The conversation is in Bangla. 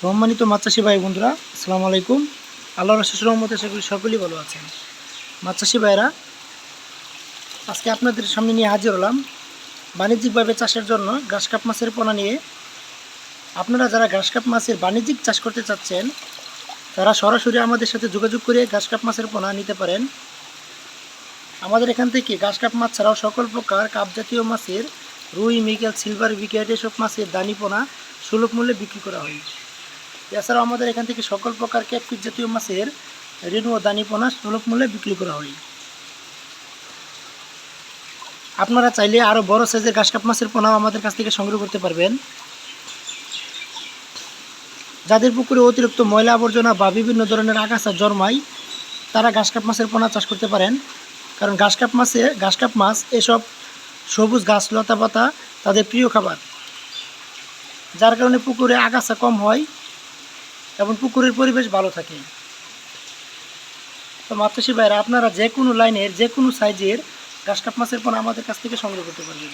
সম্মানিত চাষি ভাই বন্ধুরা, আসসালামু আলাইকুম। আল্লাহর রহমতে সেগুলি সকলেই ভালো আছেন। চাষি ভাইরা, আজকে আপনাদের সামনে নিয়ে হাজির হলাম বাণিজ্যিকভাবে চাষের জন্য ঘাসকাপ মাছের পোনা নিয়ে। আপনারা যারা ঘাসকাপ মাছের বাণিজ্যিক চাষ করতে চাচ্ছেন, তারা সরাসরি আমাদের সাথে যোগাযোগ করে ঘাসকাপ মাছের পোনা নিতে পারেন। আমাদের এখান থেকে ঘাসকাপ মাছ ছাড়াও সকল প্রকার কাপ জাতীয় মাছের রুই, মিগেল, সিলভার বিকেট এসব মাছের দানি পোনা সুলভ মূল্যে বিক্রি করা হয়। এছাড়াও আমাদের এখান থেকে সকল প্রকার ক্যাটফিট জাতীয় মাছের রেণু ও দানি পোনা সুলভ মূল্যে বিক্রি করা হয়। আপনারা চাইলে আরও বড় সাইজের ঘাসকাপ মাছের পোনাও আমাদের কাছ থেকে সংগ্রহ করতে পারবেন। যাদের পুকুরে অতিরিক্ত ময়লা আবর্জনা বা বিভিন্ন ধরনের আগাছা জন্মায়, তারা ঘাসকাপ মাছের পোনা চাষ করতে পারেন। কারণ ঘাসকাপ মাছে ঘাসকাপ মাছ এসব সবুজ ঘাস লতা পাতা তাদের প্রিয় খাবার। যার কারণে পুকুরে আগাছা কম হয় এবং পুকুরের পরিবেশ ভালো থাকে। তো মাতৃষী ভাইরা আপনারা যে কোনো লাইনের, যে কোনো সাইজের ঘাসকাপ মাছের পোনা আমাদের কাছ থেকে সংগ্রহ করতে পারবেন।